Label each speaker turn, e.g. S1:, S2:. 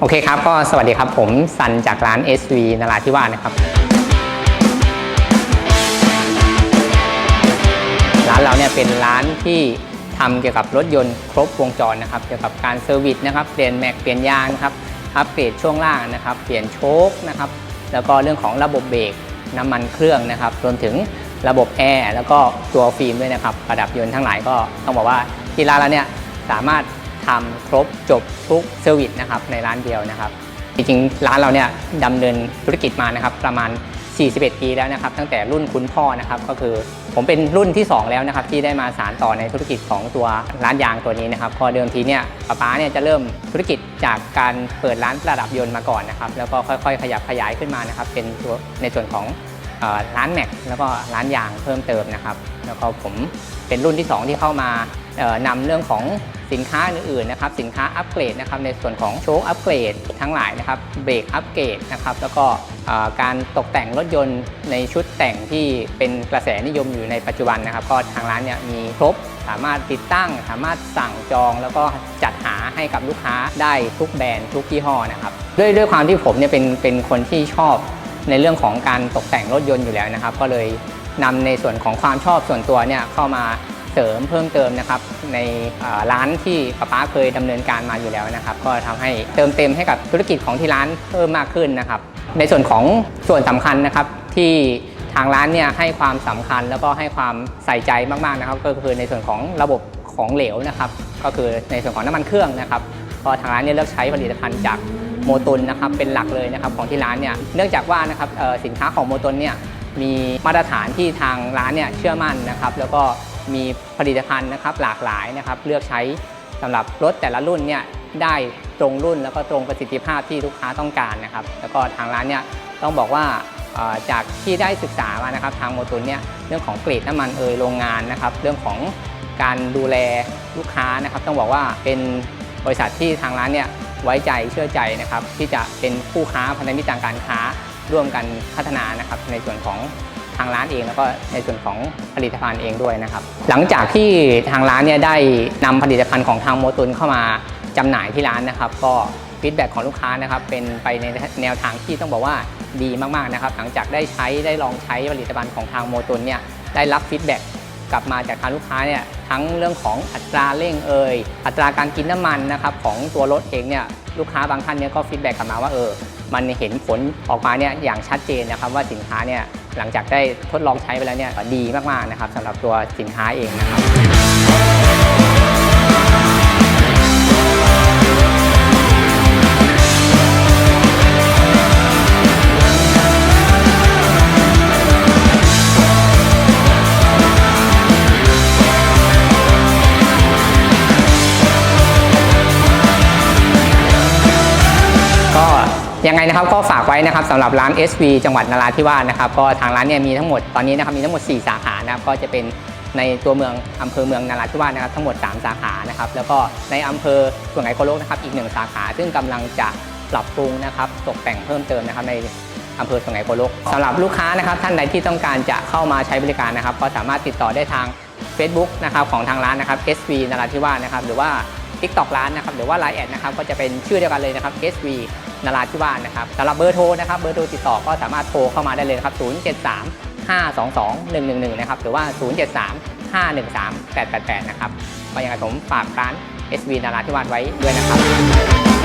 S1: โอเคครับ ก็สวัสดีครับผมซันจากร้าน SV นราธิวาสนะครับ ร้านเราเนี่ยเป็นร้านที่ทำเกี่ยวกับรถยนต์ครบวงจรนะครับ เกี่ยวกับการเซอร์วิสนะครับ เปลี่ยนแม็ก เปลี่ยนยางนะครับ อัปเกรดช่วงล่างนะครับ เปลี่ยนโชคนะครับ แล้วก็เรื่องของระบบเบรก น้ำมันเครื่องนะครับ รวมถึงระบบแอร์ แล้วก็ตัวฟิล์มด้วยนะครับ ประดับยนต์ทั้งหลายก็ต้องบอกว่าที่ร้านเราเนี่ยสามารถ ทำครบจบทุกเซอร์วิสนะครับในร้านเดียวนะครับ จริงๆ ร้านเราเนี่ยดำเนินธุรกิจมานะครับประมาณ 41 ปีแล้วนะครับ ตั้งแต่รุ่นคุณพ่อนะครับก็คือผมเป็นรุ่นที่ 2 แล้วนะครับที่ได้มาสานต่อในธุรกิจของตัวร้านยางตัวนี้นะครับพอเดิมทีเนี่ยป้าป๊าเนี่ยจะเริ่มธุรกิจจากการเปิดร้านประดับยนต์มาก่อนนะครับแล้วก็ค่อยๆ ขยับขยายขึ้นมานะครับเป็นตัวในส่วนของร้านแม็กแล้วก็ร้านยางเพิ่มเติมนะครับ แล้วก็ผมเป็นรุ่นที่ 2 ที่เข้ามา นำเรื่องของสินค้าอื่นๆนะครับสินค้าอัปเกรดนะครับในส่วนของโชคอัปเกรดทั้งหลายนะครับเบรกอัปเกรดนะครับแล้วก็การตกแต่งรถยนต์ในชุดแต่งที่เป็นกระแสนิยมอยู่ในปัจจุบันนะครับ ก็ทางร้านเนี่ยมีครบสามารถติดตั้ง สามารถสั่งจอง แล้วก็จัดหาให้กับลูกค้าได้ทุกแบรนด์ทุกยี่ห้อนะครับด้วยด้วยความที่ผมเนี่ยเป็นเป็นคนที่ชอบในเรื่องของการตกแต่งรถยนต์อยู่แล้วนะครับ ก็เลยนำในส่วนของความชอบส่วนตัวเนี่ยเข้ามา เสริมเพิ่มเติมนะครับในร้านที่ป้าป๊าเคยดำเนินการมาอยู่แล้วนะครับ ก็ทำให้เติมเต็มให้กับธุรกิจของที่ร้านเพิ่มมากขึ้นนะครับ ในส่วนของส่วนสำคัญนะครับที่ทางร้านเนี่ยให้ความสำคัญแล้วก็ให้ความใส่ใจมากๆนะครับ ก็คือในส่วนของระบบของเหลวนะครับ ก็คือในส่วนของน้ำมันเครื่องนะครับก็ทางร้านเนี่ยเลือกใช้ผลิตภัณฑ์จากโมตุนนะครับเป็นหลักเลยนะครับของที่ร้านเนี่ยเนื่องจากว่านะครับสินค้าของโมตุนเนี่ยมีมาตรฐานที่ทางร้านเนี่ยเชื่อมั่นนะครับ แล้วก็ มีผลิตภัณฑ์นะครับหลากหลายนะครับเลือกใช้สำหรับรถแต่ละรุ่นเนี่ยได้ตรงรุ่นแล้วก็ตรงประสิทธิภาพที่ลูกค้าต้องการนะครับ แล้วก็ทางร้านเนี่ยต้องบอกว่าจากที่ได้ศึกษามานะครับทางโมตุนเนี่ยเรื่องของเกรดน้ำมันเอยโรงงานนะครับ เรื่องของการดูแลลูกค้านะครับ ต้องบอกว่าเป็นบริษัทที่ทางร้านเนี่ยไว้ใจเชื่อใจนะครับ ที่จะเป็นผู้ค้าพันธมิตรทางการค้าร่วมกันพัฒนานะครับในส่วนของ ทางร้านเองแล้วก็ในส่วนของผลิตภัณฑ์เองด้วยนะครับ หลังจากที่ทางร้านเนี่ยได้นำผลิตภัณฑ์ของทางโมตุนเข้ามาจำหน่ายที่ร้านนะครับ ก็ฟีดแบ็ของลูกค้านะครับเป็นไปในแนวทางที่ต้องบอกว่าดีมากๆนะครับ หลังจากได้ใช้ได้ลองใช้ผลิตภัณฑ์ของทางโมตุนเนี่ยได้รับฟีดแบ็กลับมาจากทางลูกค้าเนี่ยทั้งเรื่องของอัตราเร่งเอ่ยอัตราการกินน้ำมันนะครับของตัวรถเองเนี่ยลูกค้าบางท่านเนี่ยก็ฟีดแบ็กกลับมาว่าเออมันเห็นผลออกมาเนี่ยอย่างชัดเจนนะครับว่าสินค้าเนี่ย หลังจากได้ทดลองใช้ไปแล้วเนี่ยดีมากๆนะครับสำหรับตัวสินค้าเองนะครับ ยังไงนะครับก็ฝากไว้นะครับสำหรับร้าน SV จังหวัดนราธิวาสนะครับก็ทางร้านเนี่ยมีทั้งหมดตอนนี้นะครับมีทั้งหมด 4 สาขานะครับก็จะเป็นในตัวเมืองอำเภอเมืองนราธิวาสนะครับทั้งหมด 3 สาขานะครับแล้วก็ในอำเภอสุไหงโกลกนะครับอีกหนึ่งสาขา ซึ่งกำลังจะปรับปรุงนะครับตกแต่งเพิ่มเติมนะครับในอำเภอสุไหงโกลกสำหรับลูกค้านะครับท่านใดที่ต้องการจะเข้ามาใช้บริการนะครับ ก็สามารถติดต่อได้ทาง Facebook นะครับของทางร้านนะครับ SV นราธิวาสนะครับหรือว่า TikTok ร้านนะครับหรือว่า Line แอดนะครับก็จะเป็นชื่อเดียวกันเลยนะครับ SV นราธิวาสนะครับสำหรับเบอร์โทรนะครับเบอร์โทรติดต่อก็สามารถโทรเข้ามาได้เลยครับ 073 522 111 นะครับ หรือว่า 073 513 888 นะครับก็ยังไงผมฝากร้าน SV นราธิวาสไว้ด้วยนะครับ